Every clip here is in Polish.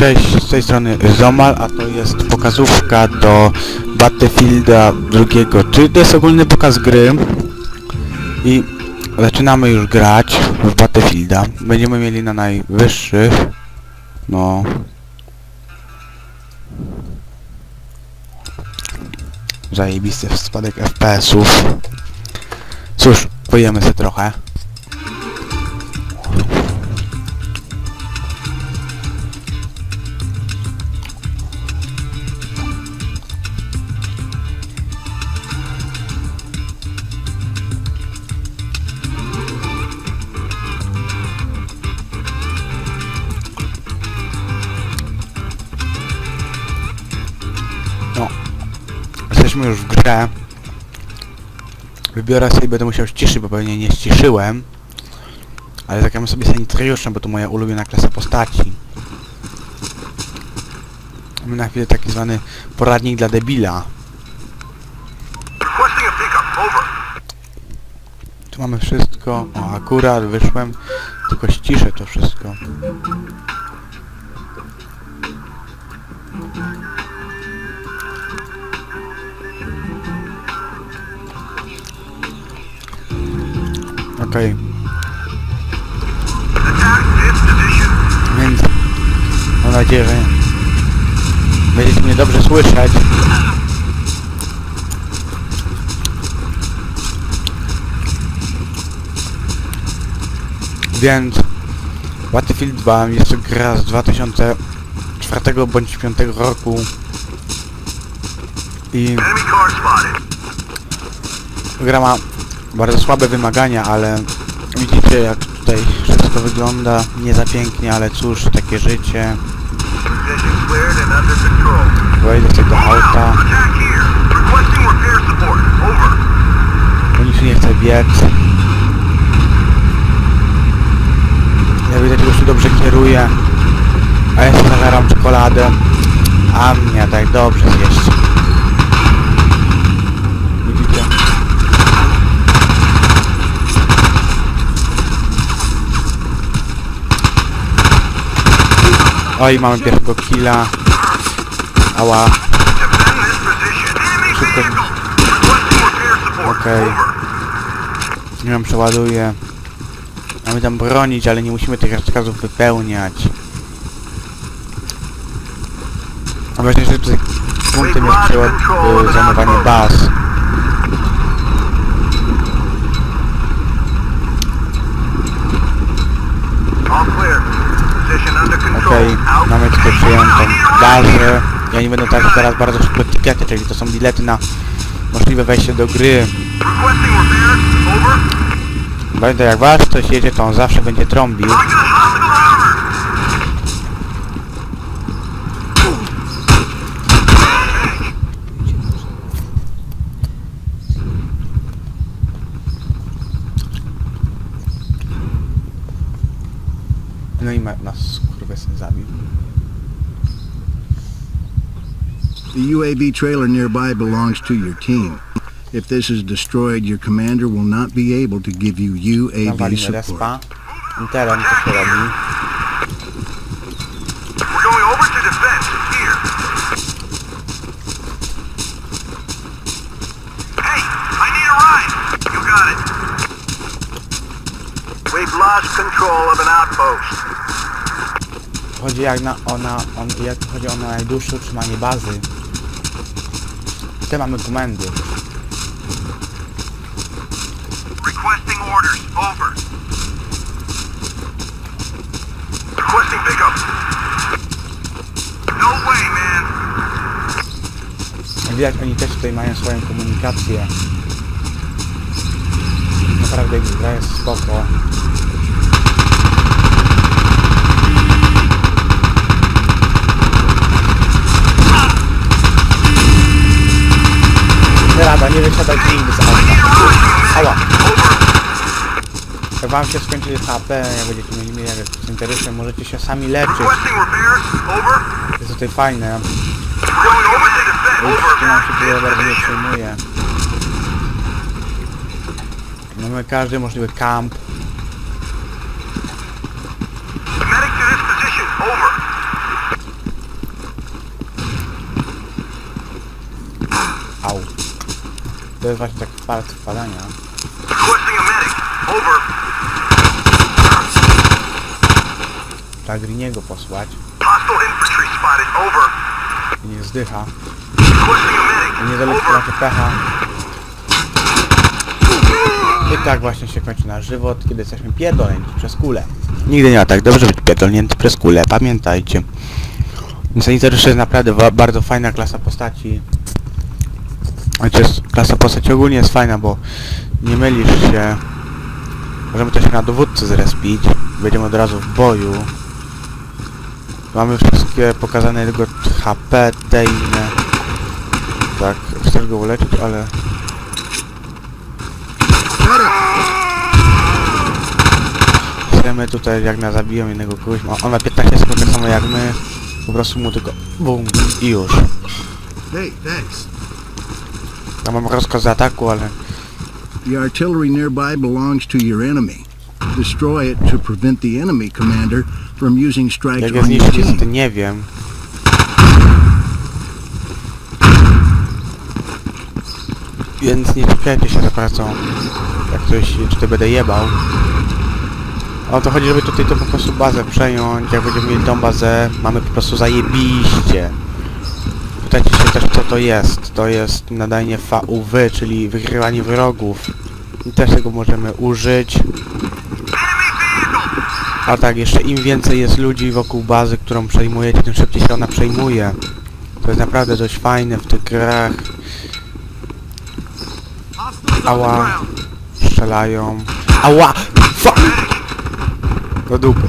Cześć, z tej strony Zomal, a to jest pokazówka do Battlefielda drugiego, czyli to jest ogólny pokaz gry i zaczynamy już grać w Battlefielda. Będziemy mieli na najwyższych, no... Zajebisty spadek FPS-ów. Cóż, pojemy sobie trochę. Wybiorę sobie, będę musiał ściszyć, bo pewnie nie ściszyłem. Ale zagramy sobie sanitariuszem, bo to moja ulubiona klasa postaci. Mamy na chwilę taki zwany poradnik dla debila. Tu mamy wszystko. O, akurat wyszłem. Tylko ściszę to wszystko. Okej, position. więc mam nadzieję, że będziecie mnie dobrze słyszeć. Więc Battlefield 2 jest to gra z 2004 bądź 5 roku i gra ma bardzo słabe wymagania, ale widzicie jak tutaj wszystko wygląda nie za pięknie, ale cóż, takie życie. Wejdę z tego auta, bo nikt nie chce biec. Ja widać, że się dobrze kieruje, a ja sobie zażeram czekoladę, a mnie tak dobrze zjeść. Widzicie? Oj, mamy pierwszego killa. Ała, Szybko. Okej. Over. nie wiem, przeładuję. Mamy tam bronić, ale nie musimy tych rozkazów wypełniać. A ważniejsze tutaj punktem jest przeład- y, zajmowanie baz. All clear. Okej, mamy tutaj przyjętą bazę. Ja nie będę tak teraz bardzo szybko etykiety, czyli to są bilety na możliwe wejście do gry. Pamiętaj, jak was ktoś jedzie, to on zawsze będzie trąbił. Nas zabił. The UAV trailer nearby belongs to your team. If this is destroyed, your commander will not be able to give you UAV support. respa. To się robi. Chodzi jak na ona, on, jak chodzi o najdłuższe utrzymanie bazy. Te mamy komendy. Requesting orders. Over. Requesting pickup. No way, man. Widać oni też tutaj mają swoją komunikację. Naprawdę gra jest spoko. Nie rada, nie wysiadajcie nigdy z auta. Ała! Jak wam się skończy HP, jak będziecie mieli jak z interesem, możecie się sami leczyć. Jest tutaj fajne. Już nam się tutaj bardzo nie przejmuje. Mamy każdy możliwy kamp. Medic to this position. Over. To jest właśnie taki palec wpadania. Trzeba posłać infantry spotted. Over. i niech zdycha. Requesting a medic. Nie dalej Over. trafi pecha. I tak właśnie się kończy nasz żywot, kiedy jesteśmy pierdolnięci przez kulę. Nigdy nie ma tak dobrze być pierdolnięty przez kulę, pamiętajcie. Sanitariusz jest naprawdę bardzo fajna klasa postaci. Jest, klasa postaci ogólnie jest fajna, bo nie mylisz się. Możemy też na dowódcy zrespić. Będziemy od razu w boju. Mamy wszystkie pokazane tylko HP, te inne. Tak, chcesz go uleczyć, ale... Chcemy tutaj, jak na zabiją jednego kogoś, on ma 15 sekund tak samo jak my. Po prostu mu tylko bum i już. Hey, thanks. Ja mam rozkaz ataku, ale The artillery nearby belongs to your enemy. Destroy it to prevent the enemy commander from using strikes jak ja on your zniszczyć, team. to nie wiem. Więc nie czepiajcie się za pracą. Jak ktoś tutaj będę jebał. O to chodzi, żeby tutaj to po prostu bazę przejąć. Jak będziemy mieli tą bazę, mamy po prostu zajebiście. Też co to jest. To jest nadanie VUW, czyli wygrywanie wrogów. I też tego możemy użyć. A tak, jeszcze im więcej jest ludzi wokół bazy, którą przejmujecie, tym szybciej się ona przejmuje. To jest naprawdę dość fajne w tych grach. Ała. Strzelają. Ała! Fuck! Do dupy.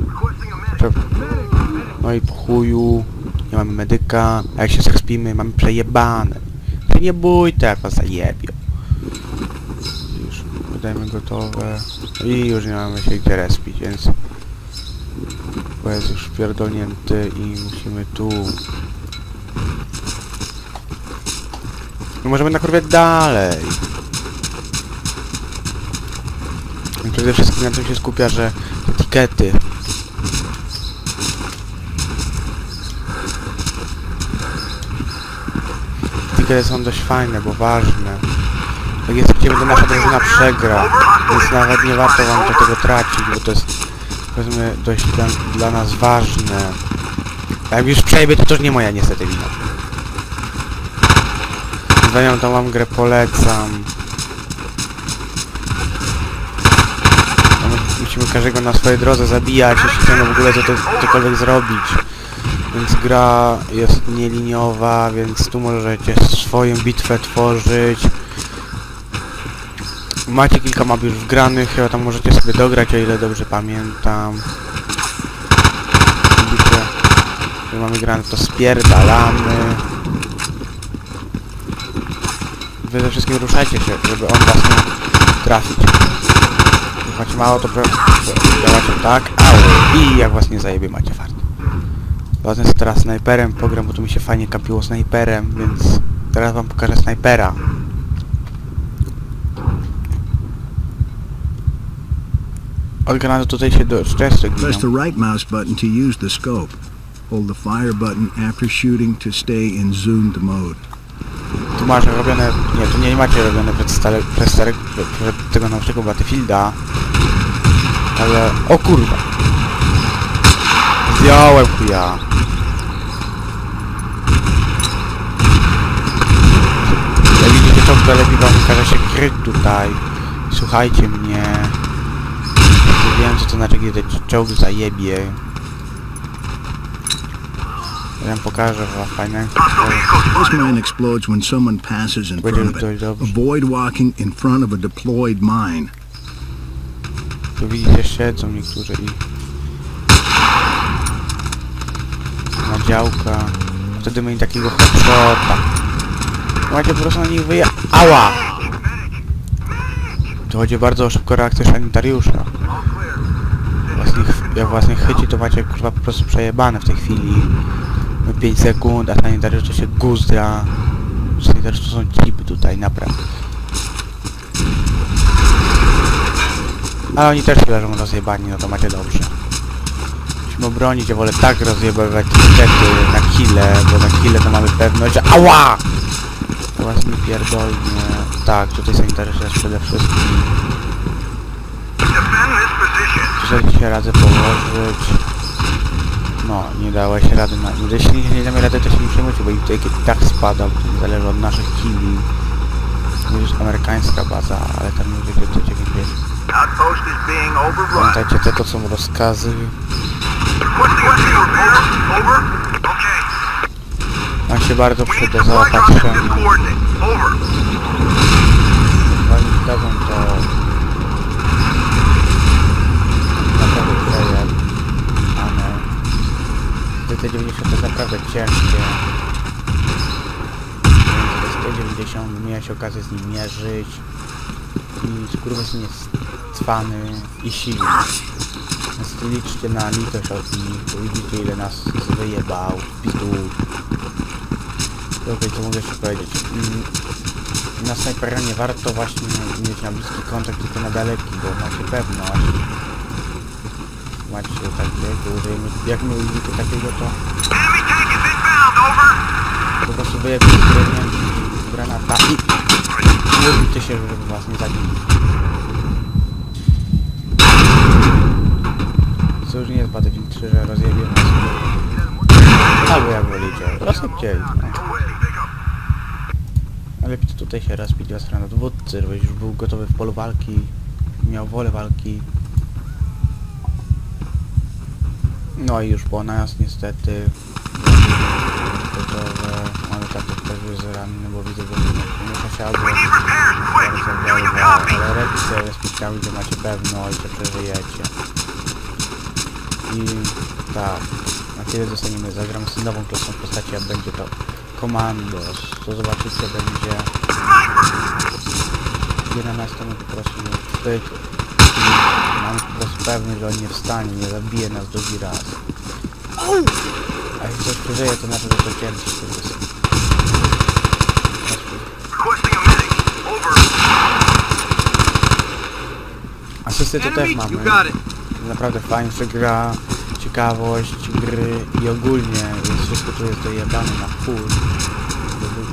Requesting a medic. Prze- No i po chuju. Nie mamy medyka. A jak się zrespimy, mamy przejebane. Ty nie bój, to jak was zajebią. Już wydajemy gotowe. I już nie mamy się gdzie respić, więc... Bo jest już pierdolnięty i musimy tu... No możemy nakurwiać dalej. I przede wszystkim na tym się skupia, że etykiety Etykiety są dość fajne, bo ważne. Jak jest gdzie nasza drużyna przegra, więc nawet nie warto wam do tego tracić, bo to jest powiedzmy dość dla, dla nas ważne. Jak już przejebie, to też nie moja niestety wina. Zwaniam tą wam grę polecam. My- Musimy każdego na swojej drodze zabijać, jeśli chcemy w ogóle to, to, cokolwiek zrobić. Więc gra jest nieliniowa, więc tu możecie swoją bitwę tworzyć. Macie kilka map już wgranych, chyba tam możecie sobie dograć, o ile dobrze pamiętam. Widzicie, że mamy grane, to spierdalamy. Wy ze wszystkim ruszajcie się, żeby on was nie trafić. Jak macie mało, to działacie tak, au, i jak was nie zajebie, macie fart. Jest teraz snajperem pogram, bo tu mi się fajnie kapiło snajperem, więc teraz wam pokażę snajpera. Od granatu tutaj się do często Press the right mouse button to use the scope. Hold the fire button after shooting to stay in zoomed mode. Tu masz robione, nie, tu nie macie robione przez stare, przed tego nowszego Battlefielda. Ale, o kurwa. Zdjąłem chuja. To lepiej wam każe się kryć tutaj. Słuchajcie mnie. Nie wiem co to znaczy, kiedy czołg zajebie. Ja pokażę wam fajne. This mine explodes when someone passes in front of it. Avoid walking in front of a deployed mine. Tu widzicie, siedzą niektórzy i... Na działka. Wtedy mieli takiego headshota. Macie po prostu na nich wyja... Ała! Tu chodzi bardzo o szybką reakcję sanitariusza. All clear. Was nie ch- jak was nie chyci, to macie kurwa po prostu przejebane w tej chwili. No 5 sekund, a sanitariusz to się guzdra. Sanitariusz to są cipy tutaj, naprawdę. Ale oni też leżą rozjebani, no to macie dobrze. musimy obronić, ja wolę tak rozjebać niestety na kile, bo na kile to mamy pewność, Ała! Mi pierdolnie. Tak, tutaj sanitariusz przede wszystkim. Tutaj się radzę położyć. No, nie dałeś rady na... Jeśli nie damy rady, to się nie przejmujcie, bo i tutaj tak spada, bo to nie zależy od naszych kili. Mówisz amerykańska baza, ale tam. Outpost is being overrun. Pamiętajcie, te to są rozkazy. Over. Okay. Nam się bardzo przyda this zaopatrzenie. Over. Zanim dadzą to... Naprawdę przejem. Ale... Te 90 to jest naprawdę ciężkie. Więc te 190 miałeś okazję z nim mierzyć. I skurwysyn jest cwany i silny. Więc liczcie na litość od nich, bo widzicie ile nas wyjebał w. Okej, co mogę jeszcze powiedzieć? Mm, na snajpera nie warto właśnie mieć na bliski kontakt, tylko na daleki, bo macie pewność. Macie takiego, że jak my widzimy takiego, to po prostu wyjebie z granat, granata i módlcie się, żeby was nie zabili. Co już nie jest Battlefield 3, że rozjebie nas. Albo jak wolicie, rozsypcie ich. Ale lepiej tutaj się rozbić dla strony dowódcy, żebyś już był gotowy w polu walki, miał wolę walki. No i już po nas niestety. Gotowe. Mamy takie też jest ranny, bo widzę, że you copy. ale redcie respitkami, gdzie macie pewność, że przeżyjecie. I tak, na tyle zostaniemy, zagramy z nową klasą postaci, a będzie to Komandos. To zobaczycie, będzie 11 no po prostu. I mamy po prostu pewność, że on nie wstanie, nie zabije nas drugi raz. A jeśli coś przeżyje, to znaczy, że to. To jest... Asysty to też mamy. Naprawdę fajnie gra, ciekawość gry i ogólnie jest wszystko tu jest dojebane na full.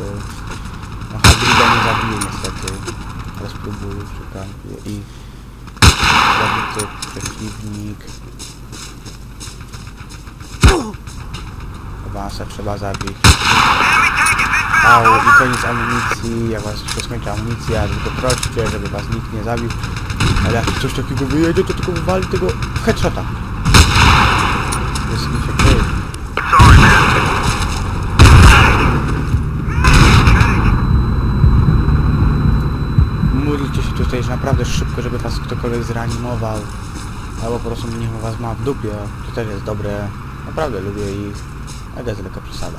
Dupy. No Hadrida nie zabiję niestety. Ale spróbuję, czekam. I zabity przeciwnik. Awansa trzeba zabić. Au, i koniec amunicji, jak was się skończy amunicja, tylko proście, żeby was nikt nie zabił. Ale jak coś takiego wyjedzie, to tylko wywali tego headshota. Jest mi się kryje. Sorry, man. Módlcie się tutaj, naprawdę szybko, żeby was ktokolwiek zreanimował. Albo po prostu niech was ma w dupie. To też jest dobre. Naprawdę lubię ich. Ale to jest lekka przesada.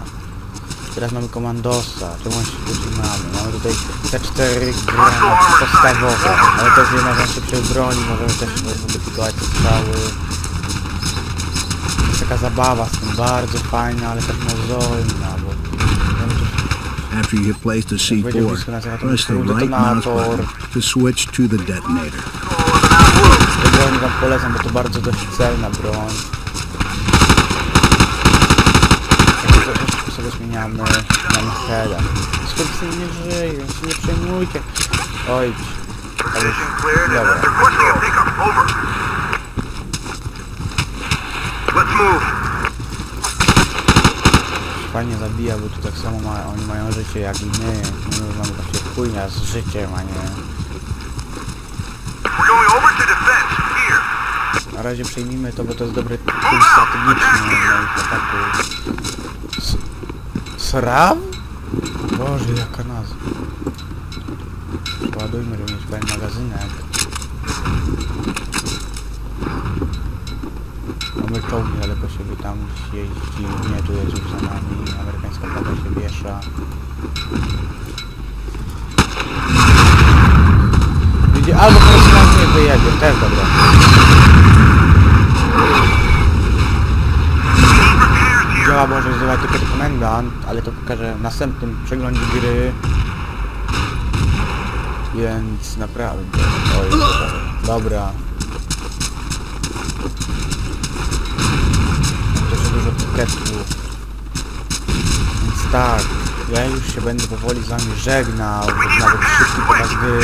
Teraz mamy komandosa, tu mamy? Mamy tutaj te cztery granaty podstawowe, ale też jedna z najszybszych broni, możemy też modyfikować strzały. Jest taka zabawa z tym, bardzo fajna, ale też mozolna, mamy tu After you have placed a C4, press the right mouse button to switch to the detonator. Broń wam polecam, bo to bardzo dość celna broń. Szybko sobie zmieniamy, mamy heada. Skurwysy nie żyją, się nie przejmujcie. Oj, ale już, Position cleared and dobra. Let's move. Fajnie zabija, bo tu tak samo ma, oni mają życie jak i my. My mamy właśnie chujnia z życiem, a nie... Na razie przejmijmy to, bo to jest dobry punkt strategiczny na ich ataku. S Sraw? Boże, jaka nazwa. Przeładujmy również pełen magazynek. Mamy czołgi daleko siebie tam jeździ. Nie, tu jest już za nami. Amerykańska flaga się wiesza. Widzi, albo po prostu nas nie wyjedzie, też dobra. Działa może zdawać tylko komendant, ale to pokażę w następnym przeglądzie gry. Więc naprawdę. Oj, dobra. Więc tak, ja już się będę powoli z wami żegnał, nawet szybki pokaz gry,